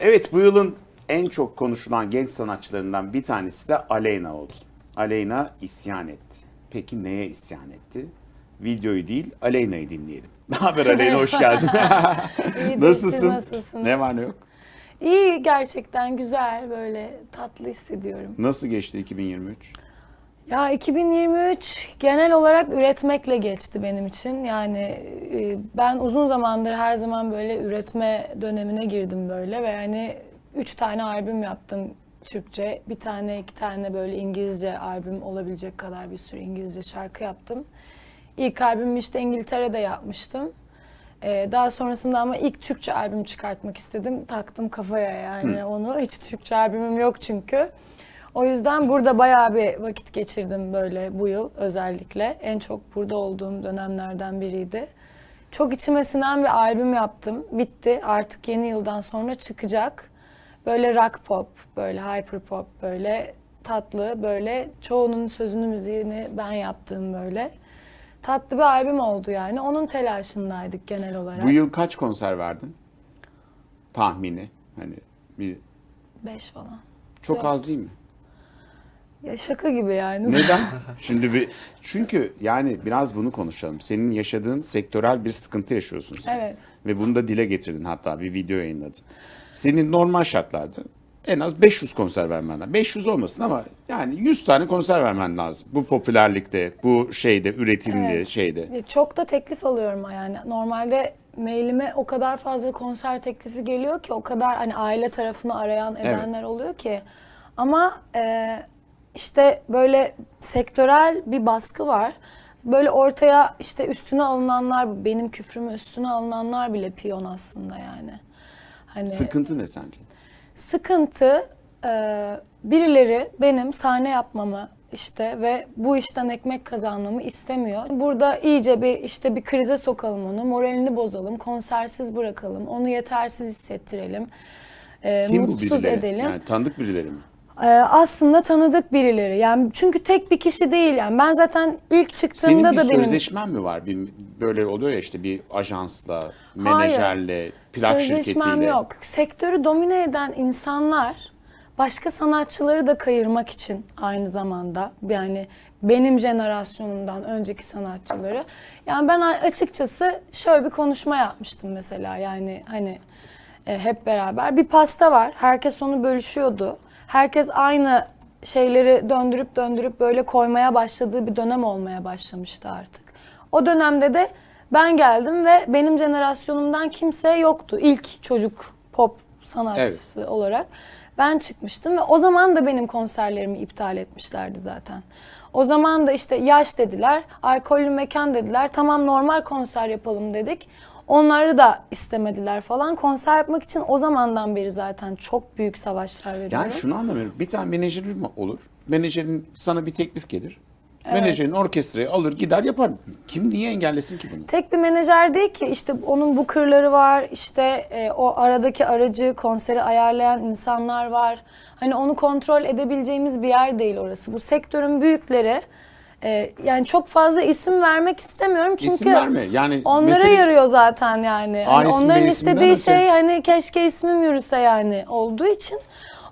Evet bu yılın en çok konuşulan genç sanatçılarından bir tanesi de Aleyna oldu. Aleyna isyan etti. Peki neye isyan etti? Videoyu değil Aleyna'yı dinleyelim. Ne haber Aleyna hoş geldin. Nasılsın? Ne var ne yok? İyi gerçekten güzel böyle tatlı hissediyorum. Nasıl geçti 2023? Ya 2023 genel olarak üretmekle geçti benim için. Yani e, ben uzun zamandır her zaman böyle üretme dönemine girdim böyle ve yani üç tane albüm yaptım Türkçe. Bir tane iki tane böyle İngilizce albüm olabilecek kadar bir sürü İngilizce şarkı yaptım. İlk albümü işte İngiltere'de yapmıştım. Ee, daha sonrasında ama ilk Türkçe albüm çıkartmak istedim. Taktım kafaya yani onu. Hiç Türkçe albümüm yok çünkü. O yüzden burada bayağı bir vakit geçirdim böyle bu yıl özellikle. En çok burada olduğum dönemlerden biriydi. Çok içime sinen bir albüm yaptım. Bitti. Artık yeni yıldan sonra çıkacak. Böyle rock pop, böyle hyper pop, böyle tatlı, böyle çoğunun sözünü müziğini ben yaptığım böyle. Tatlı bir albüm oldu yani. Onun telaşındaydık genel olarak. Bu yıl kaç konser verdin? Tahmini. Hani bir Beş falan. çok Dört. az değil mi? Ya şaka gibi yani. Neden? Şimdi bir çünkü yani biraz bunu konuşalım. Senin yaşadığın sektörel bir sıkıntı yaşıyorsun sen. Evet. Ve bunu da dile getirdin hatta bir video yayınladın. Senin normal şartlarda en az 500 konser vermen lazım. 500 olmasın ama yani 100 tane konser vermen lazım. Bu popülerlikte, bu şeyde, üretimde, Evet. şeyde. Çok da teklif alıyorum yani. Normalde mailime o kadar fazla konser teklifi geliyor ki o kadar hani aile tarafını arayan edenler oluyor ki. Ama e, işte böyle sektörel bir baskı var. Böyle ortaya işte üstüne alınanlar, benim küfrümü üstüne alınanlar bile piyon aslında yani. Hani Sıkıntı ne sence? Sıkıntı e, birileri benim sahne yapmamı işte ve bu işten ekmek kazanmamı istemiyor. Burada iyice bir işte bir krize sokalım onu, moralini bozalım, konsersiz bırakalım, onu yetersiz hissettirelim, e, Kim bu mutsuz birileri? edelim. Yani tanıdık birileri mi? E, aslında tanıdık birileri. Yani çünkü tek bir kişi değil yani. Ben zaten ilk çıktığımda Senin bir da benim sözleşmen mi var? Bir, böyle oluyor ya işte bir ajansla, menajerle, plak Sözleşmem şirketiyle. yok. Sektörü domine eden insanlar başka sanatçıları da kayırmak için aynı zamanda yani benim jenerasyonumdan önceki sanatçıları. Yani ben açıkçası şöyle bir konuşma yapmıştım mesela yani hani e, hep beraber bir pasta var. Herkes onu bölüşüyordu. Herkes aynı şeyleri döndürüp döndürüp böyle koymaya başladığı bir dönem olmaya başlamıştı artık. O dönemde de ben geldim ve benim jenerasyonumdan kimse yoktu. İlk çocuk pop sanatçısı olarak ben çıkmıştım ve o zaman da benim konserlerimi iptal etmişlerdi zaten. O zaman da işte yaş dediler, alkollü mekan dediler. Tamam normal konser yapalım dedik. Onları da istemediler falan. Konser yapmak için o zamandan beri zaten çok büyük savaşlar veriyorum. Yani şunu anlamıyorum. Bir tane menajerin olur? Menajerin sana bir teklif gelir. Menajerin orkestrayı alır gider yapar. Kim niye engellesin ki bunu? Tek bir menajer değil ki işte onun bu kırları var işte e, o aradaki aracı konseri ayarlayan insanlar var. Hani onu kontrol edebileceğimiz bir yer değil orası. Bu sektörün büyükleri e, yani çok fazla isim vermek istemiyorum çünkü İsim verme. Yani onlara mesele- yarıyor zaten yani. Aa, Hani isim onların isimden istediği öte. şey hani keşke ismim yürüse yani olduğu için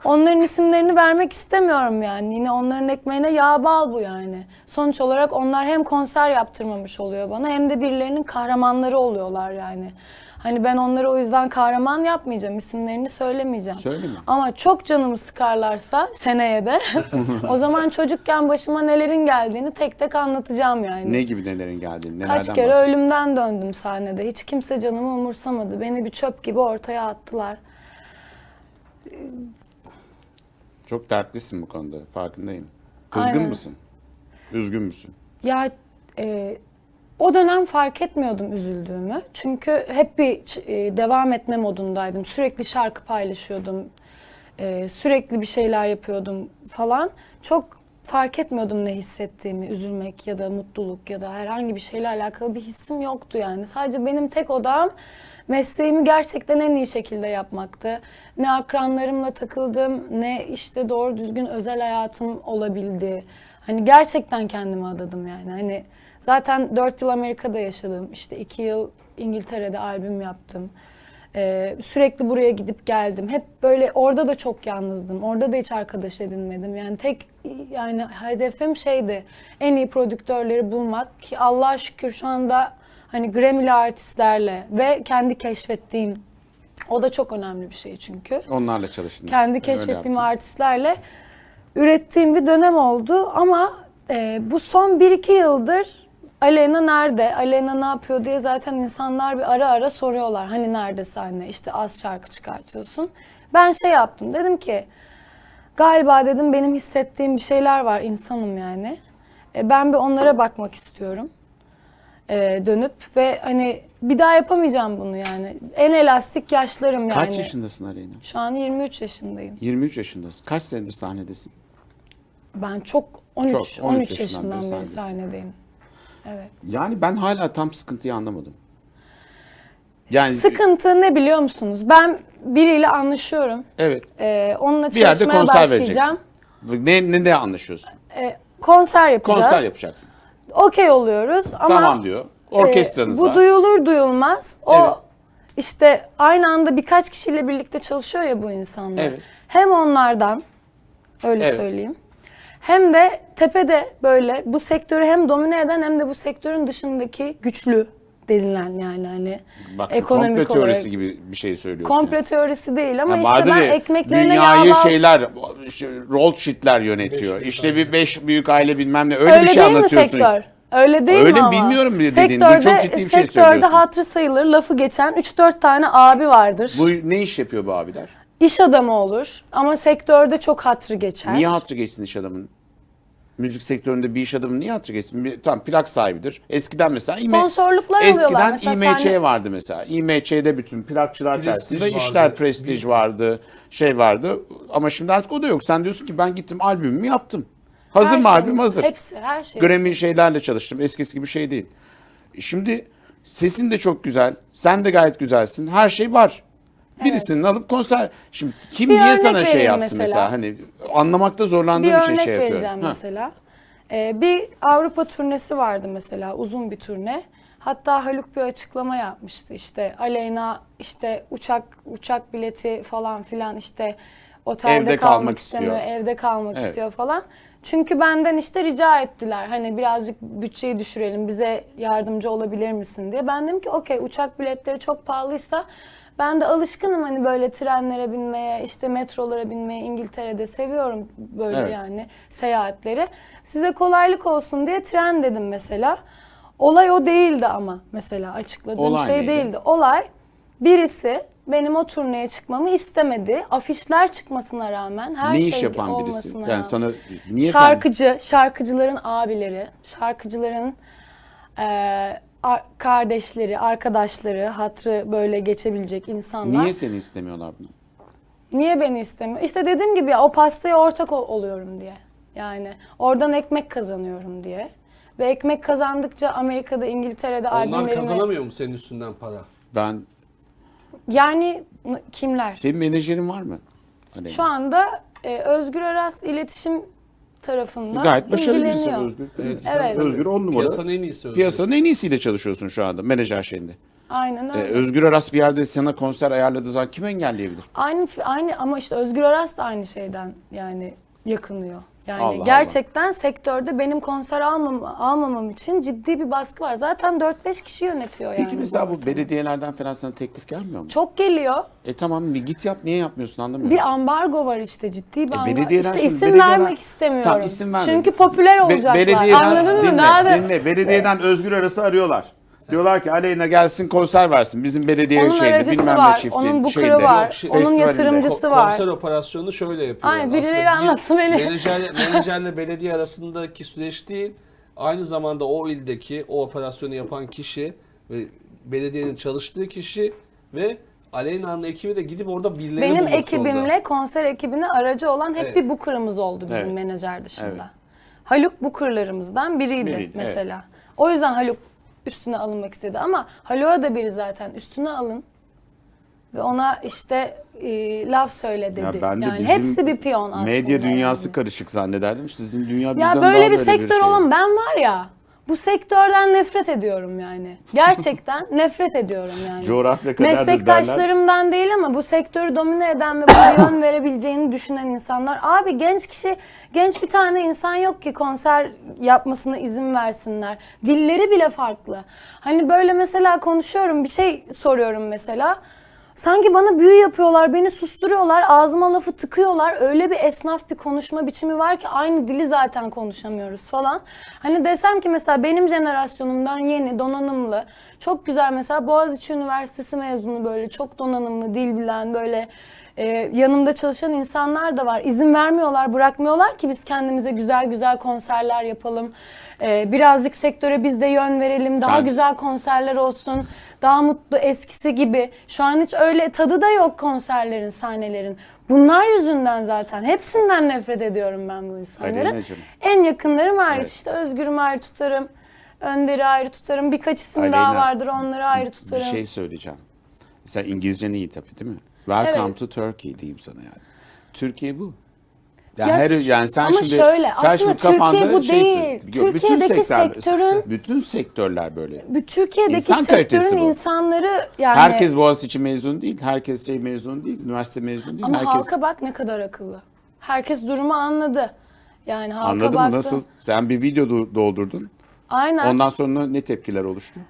onların isimlerini vermek istemiyorum yani. Yine onların ekmeğine yağ bal bu yani. Sonuç olarak onlar hem konser yaptırmamış oluyor bana hem de birilerinin kahramanları oluyorlar yani. Hani ben onları o yüzden kahraman yapmayacağım, isimlerini söylemeyeceğim. Söyleme. Ama çok canımı sıkarlarsa seneye de o zaman çocukken başıma nelerin geldiğini tek tek anlatacağım yani. Ne gibi nelerin geldiğini, nelerden Kaç kere bahsediyorsun? ölümden döndüm sahnede. Hiç kimse canımı umursamadı. Beni bir çöp gibi ortaya attılar. Çok dertlisin bu konuda farkındayım. Kızgın Aynen. mısın? Üzgün müsün? Ya e, o dönem fark etmiyordum üzüldüğümü. Çünkü hep bir e, devam etme modundaydım. Sürekli şarkı paylaşıyordum. E, sürekli bir şeyler yapıyordum falan. Çok fark etmiyordum ne hissettiğimi, üzülmek ya da mutluluk ya da herhangi bir şeyle alakalı bir hissim yoktu yani. Sadece benim tek odam mesleğimi gerçekten en iyi şekilde yapmaktı. Ne akranlarımla takıldım, ne işte doğru düzgün özel hayatım olabildi. Hani gerçekten kendime adadım yani. Hani zaten 4 yıl Amerika'da yaşadım. İşte 2 yıl İngiltere'de albüm yaptım. Ee, sürekli buraya gidip geldim. Hep böyle orada da çok yalnızdım. Orada da hiç arkadaş edinmedim. Yani tek yani hedefim şeydi. En iyi prodüktörleri bulmak ki Allah'a şükür şu anda hani Grammy'li artistlerle ve kendi keşfettiğim o da çok önemli bir şey çünkü. Onlarla çalıştın. Kendi keşfettiğim artistlerle ürettiğim bir dönem oldu ama e, bu son 1-2 yıldır Aleyna nerede, Aleyna ne yapıyor diye zaten insanlar bir ara ara soruyorlar. Hani neredesin anne, işte az şarkı çıkartıyorsun. Ben şey yaptım, dedim ki galiba dedim benim hissettiğim bir şeyler var insanım yani. E, ben bir onlara bakmak istiyorum. E, dönüp ve hani bir daha yapamayacağım bunu yani. En elastik yaşlarım yani. Kaç yaşındasın Aleyna? Şu an 23 yaşındayım. 23 yaşındasın. Kaç senedir sahnedesin? Ben çok 13 Çok, 13, 13 yaşından yaşından beri beri sahnedesin. sahnedeyim. Evet. Yani ben hala tam sıkıntıyı anlamadım. Yani Sıkıntı ne biliyor musunuz? Ben biriyle anlaşıyorum. evet. Ee, onunla Bir yerde çalışmaya konser başlayacağım. vereceksin. Ne ne ne anlaşıyorsun? Ee, konser yapacağız. Konser yapacaksın. Okey oluyoruz ama tamam diyor. Orkestranız e, bu var. duyulur duyulmaz o Evet. işte aynı anda birkaç kişiyle birlikte çalışıyor ya bu insanlar. Evet. Hem onlardan öyle Evet. söyleyeyim. Hem de tepede böyle bu sektörü hem domine eden hem de bu sektörün dışındaki güçlü denilen yani hani Bak ekonomik komple teorisi olarak. gibi bir şey söylüyorsun. Komple teorisi değil ama Yani. işte ben ya, ekmeklerine dünyayı yağ bal- şeyler, işte Rothschild'ler yönetiyor. Beş işte bir beş büyük aile bilmem ne öyle, Öyle bir şey değil mi anlatıyorsun. sektör? Öyle değil Öyle mi ama? bilmiyorum bile dediğin. Bu Sektörde, çok ciddi bir şey sektörde söylüyorsun. hatırı sayılır lafı geçen 3-4 tane abi vardır. Bu ne iş yapıyor bu abiler? İş adamı olur ama sektörde çok hatırı geçer. Niye hatırı geçsin iş adamın? Müzik sektöründe bir iş adamı niye hatırı geçsin? Bir, tamam plak sahibidir. Eskiden mesela Sponsorluklar alıyorlar. Eskiden Mesela İMÇ sahne- vardı mesela. İMÇ'de bütün plakçılar Prestij içerisinde vardı. işler prestij vardı, şey vardı. Ama şimdi artık o da yok. Sen diyorsun ki ben gittim albümümü yaptım. Hazır Her mı şey- albüm? Hazır. Hepsi, her şey. Grammy şeylerle çalıştım. Eskisi gibi şey değil. Şimdi sesin de çok güzel. Sen de gayet güzelsin. Her şey var. Birisinin alıp konser. Şimdi kim Bir niye örnek sana şey vereyim yapsın mesela? mesela. Hani anlamakta zorlandığım bir bir şey örnek şey yapıyorum. vereceğim Ha. mesela. Ee, bir Avrupa turnesi vardı mesela uzun bir turne. Hatta Haluk bir açıklama yapmıştı. İşte Aleyna işte uçak uçak bileti falan filan işte otelde Evde kalmak, kalmak istemiyor, istiyor. evde kalmak Evet. istiyor falan. Çünkü benden işte rica ettiler. Hani birazcık bütçeyi düşürelim, bize yardımcı olabilir misin diye. Ben dedim ki okey uçak biletleri çok pahalıysa ben de alışkınım hani böyle trenlere binmeye, işte metrolara binmeye İngiltere'de seviyorum böyle Evet. yani seyahatleri. Size kolaylık olsun diye tren dedim mesela. Olay o değildi ama mesela açıkladığım Olay şey neydi? değildi. Olay birisi benim o turneye çıkmamı istemedi. Afişler çıkmasına rağmen her ne şey iş yapan birisi? olmasına Yani rağmen. sana niye sen şarkıcı, şarkıcıların abileri, şarkıcıların eee, ar- kardeşleri, arkadaşları, hatrı böyle geçebilecek insanlar. niye seni istemiyorlar bunu? Niye beni istemiyor? İşte dediğim gibi ya, o pastaya ortak ol- oluyorum diye. Yani oradan ekmek kazanıyorum diye. Ve ekmek kazandıkça Amerika'da, İngiltere'de Onlar albümlerimi... kazanamıyor mu senin üstünden para? Ben Yani n- kimler? senin menajerin var mı? Aleyna? Şu anda e, Özgür Aras iletişim tarafından Gayet başarılı birisin ilgileniyor. Özgür. Evet, Evet. Özgür on numara. Piyasanın en iyisi Özgür. Piyasanın en iyisiyle çalışıyorsun şu anda menajer şeyinde. Aynen Ee, öyle. Özgür Aras bir yerde sana konser ayarladığı zaman kim engelleyebilir? Aynı aynı ama işte Özgür Aras da aynı şeyden yani yakınıyor. Yani Allah Allah. gerçekten sektörde benim konser almam, almamam için ciddi bir baskı var. Zaten 4-5 kişi yönetiyor yani. Peki mesela bu belediyelerden falan sana teklif gelmiyor mu? Çok geliyor. E tamam bir git yap niye yapmıyorsun anlamıyorum. Bir ambargo var işte ciddi bir ambargo. E, İşte şimdi isim belediyeler- vermek istemiyorum. Tamam isim verme. Çünkü popüler Be- olacaklar. belediyeden, Anladın mı? dinle, dinle. Belediyeden Özgür Aras'ı arıyorlar. Diyorlar ki Aleyna gelsin konser versin. Bizim belediye Onun şeyinde aracısı bilmem var, ne çiftliğin onun booker'ı şeyinde, var, Yok, şey- onun festivalinde. yatırımcısı Ko- var. Konser operasyonu şöyle yapıyor. Aynen, birileri anlatsın beni. Menajerle, menajerle belediye arasındaki süreç değil. Aynı zamanda o ildeki o operasyonu yapan kişi ve belediyenin çalıştığı kişi ve Aleyna'nın ekibi de gidip orada birilerini Benim bulmak ekibimle zorunda. konser ekibine aracı olan hep Evet. bir booker'ımız oldu bizim Evet. menajer dışında. Evet. Haluk booker'larımızdan biriydi, Biriydi, mesela. O yüzden Haluk üstüne alınmak istedi ama Haluk'a da biri zaten üstüne alın ve ona işte e, laf söyle dedi. Ya ben de yani bizim hepsi bir piyon aslında. Medya dünyası yani. karışık zannederdim. Sizin dünya bizden Ya daha böyle bir sektör şey. olan ben var ya bu sektörden nefret ediyorum yani. Gerçekten nefret ediyorum yani. Coğrafya kaderdir derler. Meslektaşlarımdan değil ama bu sektörü domine eden ve buna yön verebileceğini düşünen insanlar. Abi genç kişi, genç bir tane insan yok ki konser yapmasına izin versinler. Dilleri bile farklı. Hani böyle mesela konuşuyorum, bir şey soruyorum mesela. Sanki bana büyü yapıyorlar, beni susturuyorlar, ağzıma lafı tıkıyorlar. Öyle bir esnaf bir konuşma biçimi var ki aynı dili zaten konuşamıyoruz falan. Hani desem ki mesela benim jenerasyonumdan yeni, donanımlı, çok güzel mesela Boğaziçi Üniversitesi mezunu böyle çok donanımlı, dil bilen böyle e, yanımda çalışan insanlar da var. İzin vermiyorlar, bırakmıyorlar ki biz kendimize güzel güzel konserler yapalım. E, birazcık sektöre biz de yön verelim, daha Sen- güzel konserler olsun, daha mutlu eskisi gibi. Şu an hiç öyle tadı da yok konserlerin, sahnelerin. Bunlar yüzünden zaten. Hepsinden nefret ediyorum ben bu insanların. Aleyna'cığım. En yakınlarım hariç Evet. işte Özgür'ümü ayrı tutarım. Önder'i ayrı tutarım. Birkaç isim daha Aleyna, vardır onları ayrı tutarım. Bir şey söyleyeceğim. Sen İngilizcen iyi tabii değil mi? Welcome Evet. to Turkey diyeyim sana yani. Türkiye bu. Yani, Ya her, yani sen ama şimdi şöyle, sen aslında şimdi Türkiye kafanda bu şey değil. istiyorsun. Türkiye'deki sektör- sektörün- bütün sektörler böyle. Türkiye'deki İnsan sektörün bu. insanları yani Herkes Boğaziçi mezun değil, herkes şey mezun değil, üniversite mezun değil. ama herkes halka bak ne kadar akıllı. Herkes durumu anladı. Yani halka Anladın baktı. mı nasıl? Sen bir video do- doldurdun. Aynen. Ondan sonra ne tepkiler oluştu?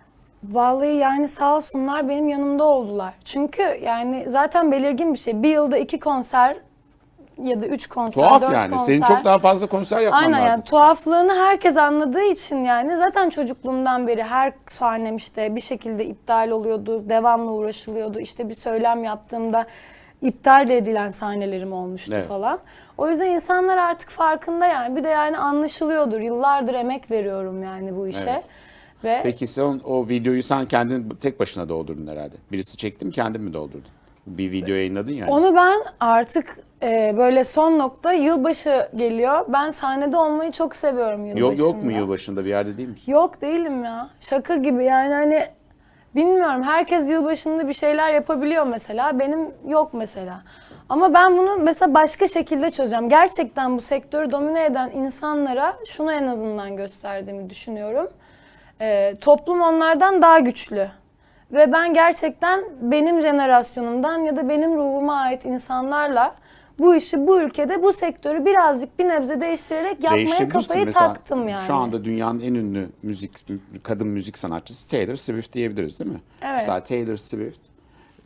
Vallahi yani sağ olsunlar benim yanımda oldular. Çünkü yani zaten belirgin bir şey. Bir yılda iki konser ya da üç konser, Tuhaf dört yani. konser. Senin çok daha fazla konser yapman Aynen lazım. yani tuhaflığını herkes anladığı için yani zaten çocukluğumdan beri her sahnem işte bir şekilde iptal oluyordu, devamlı uğraşılıyordu. İşte bir söylem yaptığımda iptal edilen sahnelerim olmuştu Evet. falan. O yüzden insanlar artık farkında yani. Bir de yani anlaşılıyordur. Yıllardır emek veriyorum yani bu işe. Evet. Ve Peki sen o videoyu sen kendin tek başına doldurdun herhalde. Birisi çekti mi kendin mi doldurdun? Bir video yayınladın yani. Onu ben artık e, böyle son nokta yılbaşı geliyor. Ben sahnede olmayı çok seviyorum yılbaşında. Yok yok mu yılbaşında bir yerde değil misin? Yok değilim ya. Şaka gibi yani hani bilmiyorum herkes yılbaşında bir şeyler yapabiliyor mesela. Benim yok mesela. Ama ben bunu mesela başka şekilde çözeceğim. Gerçekten bu sektörü domine eden insanlara şunu en azından gösterdiğimi düşünüyorum. Ee, toplum onlardan daha güçlü. Ve ben gerçekten benim jenerasyonumdan ya da benim ruhuma ait insanlarla bu işi bu ülkede bu sektörü birazcık bir nebze değiştirerek yapmaya kafayı Mesela taktım yani. Şu anda dünyanın en ünlü müzik kadın müzik sanatçısı Taylor Swift diyebiliriz değil mi? Evet. Mesela Taylor Swift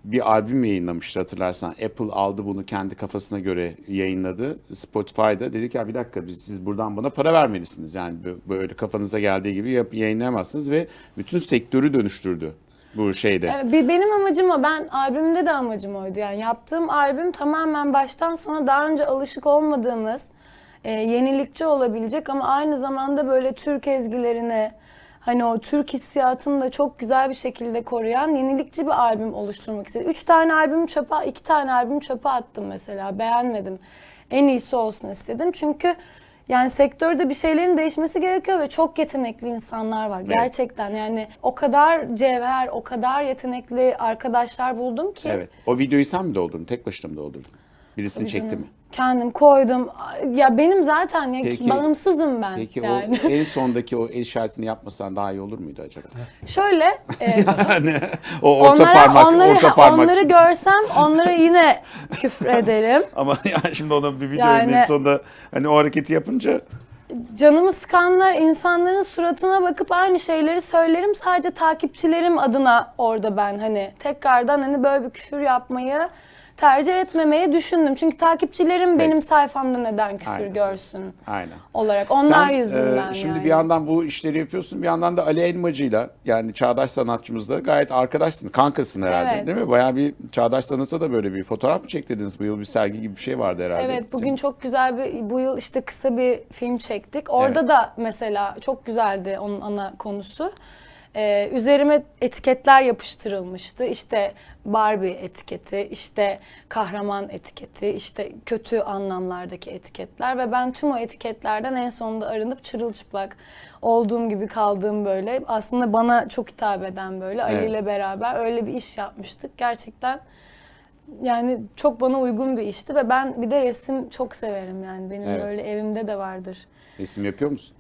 bir albüm yayınlamıştı hatırlarsan. Apple aldı bunu kendi kafasına göre yayınladı. Spotify'da dedi ki ya bir dakika biz, siz buradan bana para vermelisiniz. Yani bö- böyle kafanıza geldiği gibi yap, yayınlayamazsınız ve bütün sektörü dönüştürdü bu şeyde. Bir- benim amacım o. Ben albümde de amacım oydu. Yani yaptığım albüm tamamen baştan sona daha önce alışık olmadığımız, e, yenilikçi olabilecek ama aynı zamanda böyle Türk ezgilerine, hani o Türk hissiyatını da çok güzel bir şekilde koruyan yenilikçi bir albüm oluşturmak istedim. Üç tane albüm çöpe, iki tane albüm çöpe attım mesela. Beğenmedim. En iyisi olsun istedim. Çünkü yani sektörde bir şeylerin değişmesi gerekiyor ve çok yetenekli insanlar var. Gerçekten yani o kadar cevher, o kadar yetenekli arkadaşlar buldum ki. Evet. O videoyu sen mi doldurdun? Tek başına mı doldurdun? Birisini çekti mi? Kendim koydum. Ya benim zaten ya Peki- bağımsızım ben. Peki yani. o en sondaki o el işaretini yapmasan daha iyi olur muydu acaba? Şöyle e, Yani o orta onlara, parmak, onları, orta parmak. onları görsem onlara yine küfür ederim. Ama yani şimdi onun bir video Yani- yayınlayıp sonunda hani o hareketi yapınca Canımı sıkanlar insanların suratına bakıp aynı şeyleri söylerim. Sadece takipçilerim adına orada ben hani tekrardan hani böyle bir küfür yapmayı tercih etmemeyi düşündüm. Çünkü takipçilerim benim sayfamda neden küfür Aynen. görsün aynen. olarak. Onlar Sen, yüzünden e, şimdi yani. bir yandan bu işleri yapıyorsun bir yandan da Ali Elmacı'yla yani çağdaş sanatçımızla gayet arkadaşsın. Kankasın herhalde Evet. değil mi? Bayağı bir çağdaş sanata da böyle bir fotoğraf mı çektirdiniz? Bu yıl bir sergi gibi bir şey vardı herhalde. Evet bugün Senin. çok güzel bir bu yıl işte kısa bir film çektik. Orada Evet. da mesela çok güzeldi onun ana konusu. Ee, üzerime etiketler yapıştırılmıştı. İşte Barbie etiketi, işte kahraman etiketi, işte kötü anlamlardaki etiketler ve ben tüm o etiketlerden en sonunda arınıp çırılçıplak olduğum gibi kaldığım böyle aslında bana çok hitap eden böyle Ali Evet. ile beraber öyle bir iş yapmıştık. Gerçekten yani çok bana uygun bir işti ve ben bir de resim çok severim yani benim Evet. böyle evimde de vardır. Resim yapıyor musun?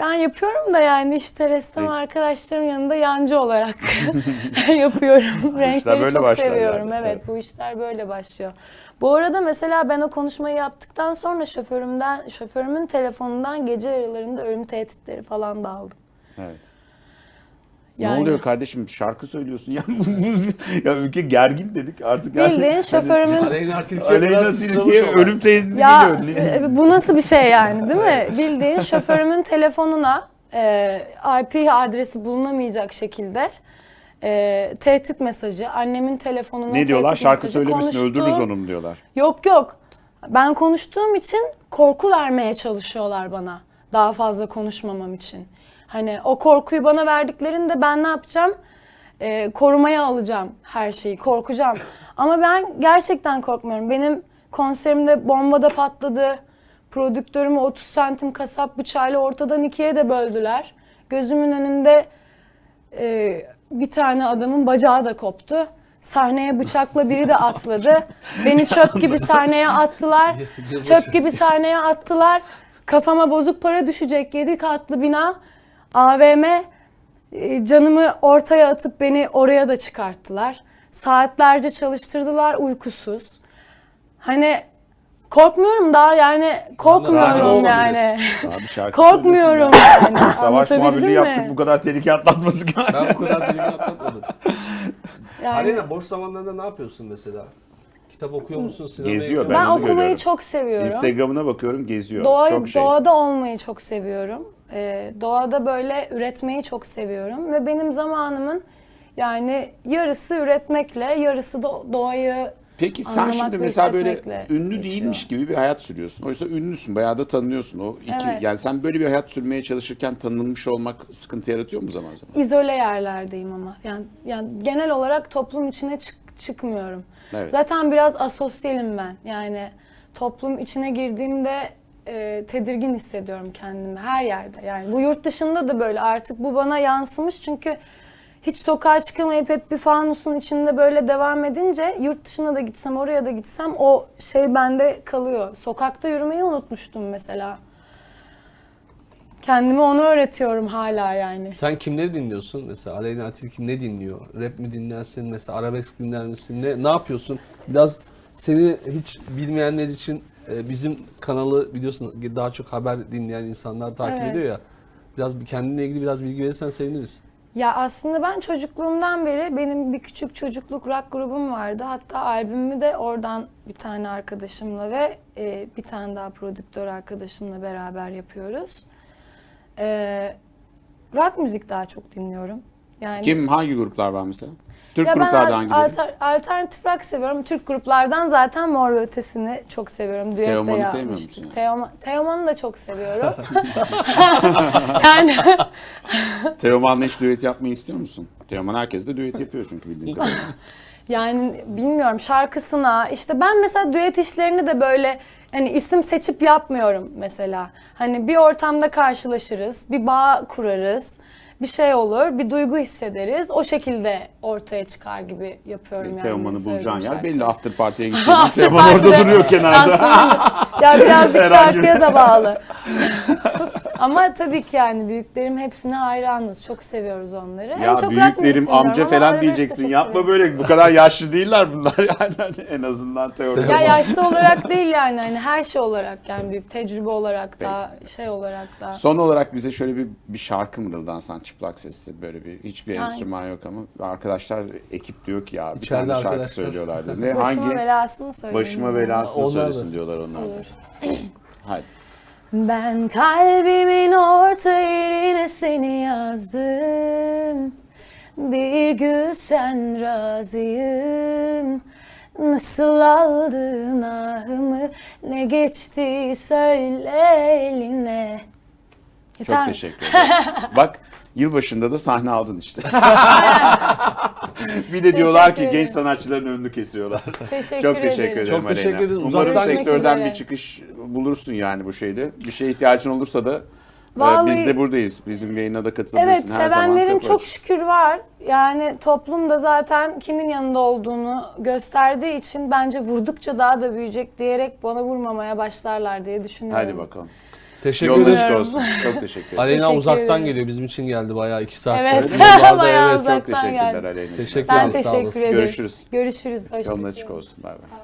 Ben yapıyorum da yani işte ressam Res- arkadaşlarım yanında yancı olarak yapıyorum. Renkleri böyle çok başlar seviyorum. yani. Evet, Evet. bu işler böyle başlıyor. Bu arada mesela ben o konuşmayı yaptıktan sonra şoförümden şoförümün telefonundan gece aralarında ölüm tehditleri falan da aldım. Evet. Yani- Ne oluyor kardeşim şarkı söylüyorsun ya ya ülke gergin dedik artık yani- Bildiğin şoförümün Aleyna Tilki'ye Aleyna ölüm tehdidi Ya geliyor. E, bu nasıl bir şey yani değil mi? Bildiğin şoförümün telefonuna e, IP adresi bulunamayacak şekilde e, tehdit mesajı, annemin telefonuna Ne diyorlar? Şarkı mesajı söylemesin öldürürüz onu mu diyorlar. Yok yok. Ben konuştuğum için korku vermeye çalışıyorlar bana. Daha fazla konuşmamam için. Hani o korkuyu bana verdiklerinde ben ne yapacağım? Ee, korumaya alacağım her şeyi. Korkacağım. Ama ben gerçekten korkmuyorum. Benim konserimde bombada patladı. Prodüktörümü 30 santim kasap bıçağıyla ortadan ikiye de böldüler. Gözümün önünde e, bir tane adamın bacağı da koptu. Sahneye bıçakla biri de atladı. Beni çöp gibi sahneye attılar. Çöp gibi sahneye attılar. Kafama bozuk para düşecek. Yedi katlı bina. AVM. E, Canımı ortaya atıp beni oraya da çıkarttılar. Saatlerce çalıştırdılar uykusuz. Hani korkmuyorum daha yani korkmuyorum yani. Abi Korkmuyorum yani. ya. Savaş muhabirliği yaptık bu kadar tehlike atlatmadık. Ben bu kadar dilimi atlatmadım. Yani Aleyna boş zamanlarında ne yapıyorsun mesela? Kitap okuyor musun? Sinemaya Geziyor, ben musun? okumayı görüyorum. çok seviyorum. Instagram'ına bakıyorum geziyor. Doğa, Çok şey. Doğada olmayı çok seviyorum. Ee, doğada böyle üretmeyi çok seviyorum. Ve benim zamanımın yani yarısı üretmekle, yarısı da doğayı Peki sen şimdi mesela böyle ünlü geçiyor. değilmiş gibi bir hayat sürüyorsun. Oysa ünlüsün, bayağı da tanınıyorsun. O iki, Evet. yani sen böyle bir hayat sürmeye çalışırken tanınmış olmak sıkıntı yaratıyor mu zaman zaman? izole yerlerdeyim ama. Yani, yani genel olarak toplum içine çık- çıkmıyorum. Evet. Zaten biraz asosyalim ben. Yani toplum içine girdiğimde e, tedirgin hissediyorum kendimi her yerde. Yani bu yurt dışında da böyle artık bu bana yansımış çünkü hiç sokağa çıkamayıp hep bir fanusun içinde böyle devam edince yurt dışına da gitsem oraya da gitsem o şey bende kalıyor. Sokakta yürümeyi unutmuştum mesela. Kendime onu öğretiyorum hala yani. Sen kimleri dinliyorsun? Mesela Aleyna Tilki ne dinliyor? Rap mi dinlersin? Mesela arabesk dinler misin? Ne, ne yapıyorsun? Biraz seni hiç bilmeyenler için e, bizim kanalı biliyorsun daha çok haber dinleyen insanlar takip Evet. ediyor ya. Biraz bir kendine ilgili biraz bilgi verirsen seviniriz. Ya aslında ben çocukluğumdan beri benim bir küçük çocukluk rock grubum vardı. Hatta albümümü de oradan bir tane arkadaşımla ve e, bir tane daha prodüktör arkadaşımla beraber yapıyoruz. E, rock müzik daha çok dinliyorum. Yani Kim, hangi gruplar var mesela? Türk ya ben gruplardan al- hangileri? alter- alternatif rock seviyorum. Türk gruplardan zaten Mor ve Ötesi'ni çok seviyorum. Düet de Teoman'ı sevmiyor yapmıştık. musun Teoman, Teoman'ı da çok seviyorum. yani Teoman'la hiç düet yapmayı istiyor musun? Teoman herkes de düet yapıyor çünkü bildiğim kadarıyla. Yani bilmiyorum şarkısına işte ben mesela düet işlerini de böyle hani isim seçip yapmıyorum mesela. Hani bir ortamda karşılaşırız, bir bağ kurarız, bir şey olur, bir duygu hissederiz. O şekilde ortaya çıkar gibi yapıyorum yani. Teoman'ı bulacağın yer belli. After party'ye After Teoman orada duruyor kenarda. aslında- ya birazcık şarkıya da bağlı. Ama tabii ki yani büyüklerim hepsine hayranız. Çok seviyoruz onları. En Ya çok büyüklerim amca falan diyeceksin. Yapma böyle bu kadar yaşlı değiller bunlar yani Hani en azından teoride. Ya yaşlı olarak değil yani hani her şey olarak yani büyük tecrübe olarak da şey olarak da. Son olarak bize şöyle bir, bir şarkı mırıldansan çıplak sesli böyle bir hiçbir Yani- enstrüman yok ama arklaşlar ekip diyor ki ya bir İçeride tane şarkı arkadaşlar. söylüyorlar. Ne Başıma hangi belasını söyleyeyim. başıma belasını Onlar da. söylesin diyorlar onlar da. Olur. Ben kalbimin orta yerine seni yazdım. Bir gün sen razıyım. Nasıl aldın ahımı ne geçti söyle eline. Çok Yeter mi? teşekkür ederim. Bak yılbaşında da sahne aldın işte. bir de diyorlar ki genç sanatçıların önünü kesiyorlar. Teşekkür Çok teşekkür ederim. ederim Çok teşekkür Aleyna. ederiz. Umarım Uzaktan- sektörden bir çıkış bulursun yani bu şeyde. Bir şeye ihtiyacın olursa da e, Vallahi- biz de buradayız. Bizim yayına da katılabilirsin. Evet Her zaman sevenlerin çok şükür var. Yani toplumda zaten kimin yanında olduğunu gösterdiği için bence vurdukça daha da büyüyecek diyerek bana vurmamaya başlarlar diye düşünüyorum. Hadi bakalım. Teşekkür Yolun açık olsun. Çok teşekkür ederim. Aleyna Teşekkür uzaktan ederim. geliyor. Bizim için geldi bayağı iki saat. Evet. Öyle mi? Bayağı evet, Çok uzaktan teşekkürler geldi. Aleyna. Teşekkür Ben ederim. Sağ teşekkür ederim. Görüşürüz. Görüşürüz. Yolun Hoşçakalın. açık olsun. Bay bay.